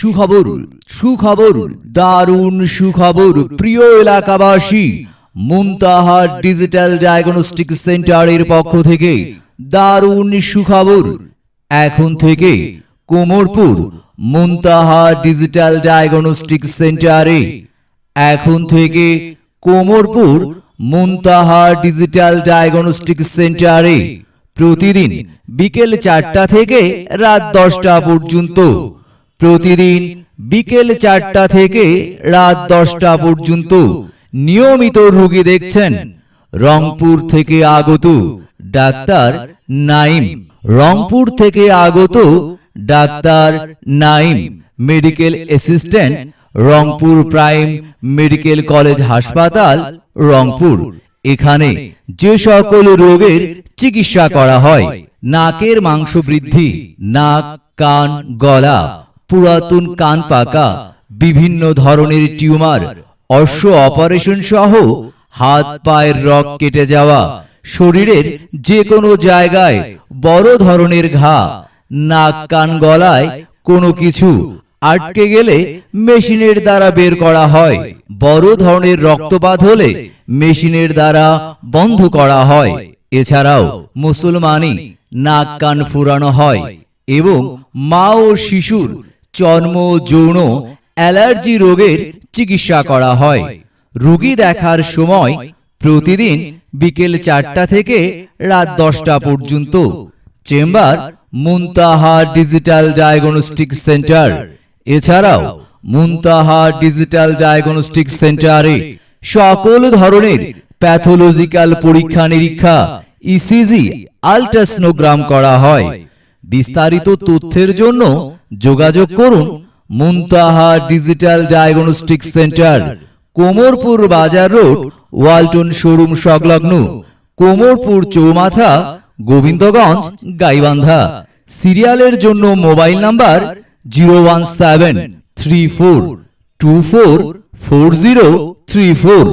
সুখবর সুখবর, দারুণ সুখবর। প্রিয় এলাকাবাসী মুনতাহা ডিজিটাল ডায়াগনস্টিক সেন্টারের পক্ষ থেকে দারুণ সুখবর। এখন থেকে কোমরপুর মুনতাহা ডিজিটাল ডায়াগনস্টিক সেন্টারে। এখন থেকে কোমরপুর মুনতাহা ডিজিটাল ডায়াগনস্টিক সেন্টারে। প্রতিদিন বিকেল চারটা থেকে রাত দশটা পর্যন্ত। প্রতিদিন বিকেল চারটা থেকে রাত দশটা পর্যন্ত নিয়মিত রুগী দেখছেন রংপুর থেকে আগত ডাক্তার নাইম। রংপুর থেকে আগত doctor Naim, medical assistant, Rangpur prime medical college হাসপাতাল, রংপুর। এখানে যে সকল রোগের চিকিৎসা করা হয়, নাকের মাংস বৃদ্ধি নাক, কান, গলা পুরাতন কান পাকা, বিভিন্ন ধরনের টিউমার, অশ্ব অপারেশন সহ হাত পায়ের রক কেটে যাওয়া, শরীরের যে কোনো জায়গায় বড় ধরনের ঘা, নাক, কান, গলায় কোনো কিছু আটকে গেলে মেশিনের দ্বারা বের করা হয়। বড় ধরনের রক্তপাত হলে মেশিনের দ্বারা বন্ধ করা হয়। এছাড়াও মুসলমানি নাক, কান ফুরানো হয় এবং মা ও শিশুর চর্ম যৌন, অ্যালার্জি রোগের চিকিৎসা করা হয়। রোগী দেখার সময় প্রতিদিন বিকেল চারটা থেকে রাত দশটা পর্যন্ত। Chamber, Muntaha digital diagnostic centre. এছাড়াও মুনতাহা ডিজিটাল ডায়াগনস্টিক সেন্টারে সকল ধরনের প্যাথোলজিক্যাল পরীক্ষা নিরীক্ষা, ইসিজি, আলট্রাসনোগ্রাম করা হয়। বিস্তারিত তথ্যের জন্য যোগাযোগ করুন Muntaha digital diagnostic centre Komorpur Bazar road Walton showroom সংলগ্ন কোমরপুর চৌমাথা গোবিন্দগঞ্জ গাইবান্ধা। সিরিয়ালের জন্য mobile number zero one seven three four two four four zero three four